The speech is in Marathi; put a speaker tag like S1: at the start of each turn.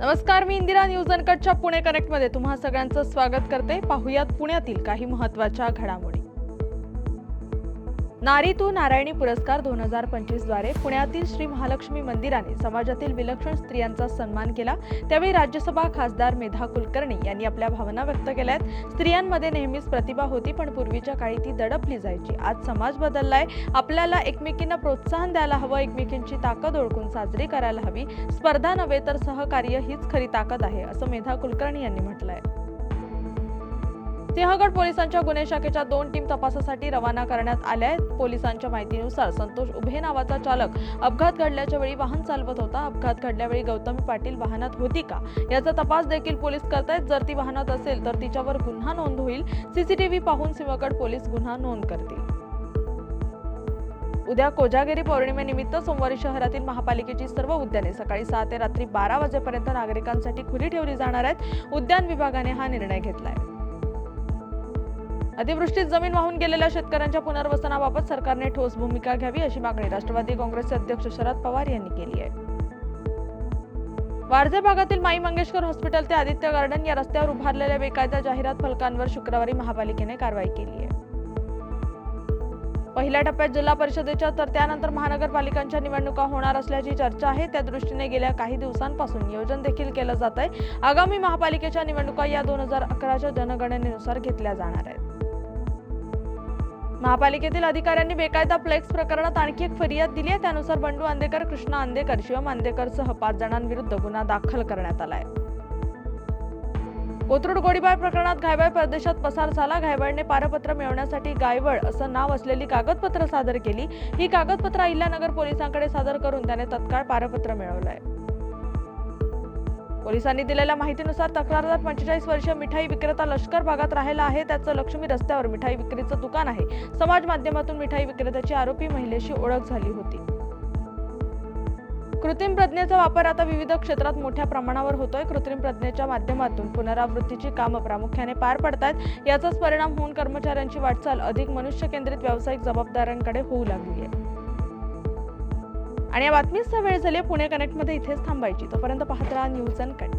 S1: नमस्कार मी इंदिरा न्यूज अनकटच्या पुणे कनेक्टमध्ये. तुम्हा सगळ्यांचं स्वागत करते. पाहुयात पुण्यातील काही महत्त्वाच्या घडामोडी. नारी तू नारायणी पुरस्कार दोन हजार पंचवीसद्वारे पुण्यातील श्री महालक्ष्मी मंदिराने समाजातील विलक्षण स्त्रियांचा सन्मान केला. त्यावेळी राज्यसभा खासदार मेधा कुलकर्णी यांनी आपल्या भावना व्यक्त केल्या आहेत स्त्रियांमध्ये नेहमीच प्रतिभा होती पण पूर्वीच्या काळी ती दडपली जायची. आज समाज बदललाय. आपल्याला एकमेकींना प्रोत्साहन द्यायला हवं एकमेकींची ताकद ओळखून साजरी करायला हवी. स्पर्धा नव्हे तर सहकार्य हीच खरी ताकद आहे असं मेधा कुलकर्णी यांनी म्हटलंय. सिंहगड पोलिसांच्या गुन्हे शाखेच्या दोन टीम तपासासाठी रवाना करण्यात आल्या आहेत. पोलिसांच्या माहितीनुसार संतोष उभे नावाचा चालक अपघात घडल्याच्या वेळी वाहन चालवत होता. अपघात घडल्यावेळी गौतमी पाटील वाहनात होती का? याचा तपास देखील पोलीस करतायत. जर ती वाहनात असेल तर तिच्यावर गुन्हा नोंद होईल. सीसीटीव्ही पाहून सिंहगड पोलीस गुन्हा नोंद करतील. उद्या कोजागिरी पौर्णिमेनिमित्त सोमवारी शहरातील महापालिकेची सर्व उद्याने सकाळी सहा ते रात्री बारा वाजेपर्यंत नागरिकांसाठी खुली ठेवली जाणार आहेत. उद्यान विभागाने हा निर्णय घेतला आहे अतिवृष्टीत जमीन वाहून गेलेल्या शेतकऱ्यांच्या पुनर्वसनाबाबत सरकारने ठोस भूमिका घ्यावी अशी मागणी राष्ट्रवादी काँग्रेसचे अध्यक्ष शरद पवार यांनी केली आहे. वारजे भागातील माई मंगेशकर हॉस्पिटल ते आदित्य गार्डन या रस्त्यावर उभारलेल्या बेकायदा जाहिरात फलकांवर शुक्रवारी महापालिकेने कारवाई केली आहे. पहिल्या टप्प्यात जिल्हा परिषदेच्या तर त्यानंतर महानगरपालिकांच्या निवडणुका होणार असल्याची चर्चा आहे. त्या दृष्टीने गेल्या काही दिवसांपासून नियोजन देखील केलं जात आहे आगामी महापालिकेच्या निवडणुका या दोन हजार अकराच्या जनगणनेनुसार घेतल्या जाणार आहेत. महापालिकेतील अधिकाऱ्यांनी बेकायदा फ्लेक्स प्रकरणात आणखी एक फरियाद दिली आहे. त्यानुसार बंडू आंदेकर कृष्णा आंदेकर शिवम आंदेकरसह पाच जणांविरुद्ध गुन्हा दाखल करण्यात आला आहे कोथरूड गोळीबार प्रकरणात घायवळ प्रदेशात पसार झाला. घायवळने पारपत्र मिळवण्यासाठी गायवळ असं नाव असलेली कागदपत्र सादर केली. ही कागदपत्र अहिल्यानगर पोलिसांकडे सादर करून त्याने तत्काळ पारपत्र मिळवलंय. पोलिसांनी दिलेल्या माहितीनुसार तक्रारदार पंचेचाळीस वर्ष मिठाई विक्रेता लष्कर भागात राहिला आहे. त्याचं लक्ष्मी रस्त्यावर मिठाई विक्रीचं दुकान आहे. समाज माध्यमातून मिठाई विक्रेत्याची आरोपी महिलेशी ओळख झाली होती. कृत्रिम प्रज्ञेचा वापर आता विविध क्षेत्रात मोठ्या प्रमाणावर होतोय. कृत्रिम प्रज्ञेच्या माध्यमातून पुनरावृत्तीची कामं प्रामुख्याने पार पडतायत. याचाच परिणाम होऊन कर्मचाऱ्यांची वाटचाल अधिक मनुष्य केंद्रित व्यावसायिक जबाबदाऱ्यांकडे होऊ लागली आहे. आणि या बातमीचा वेळ झाली आहे पुणे कनेक्टमध्ये इथेच थांबायची. तोपर्यंत पाहत राहा न्यूज अँड कट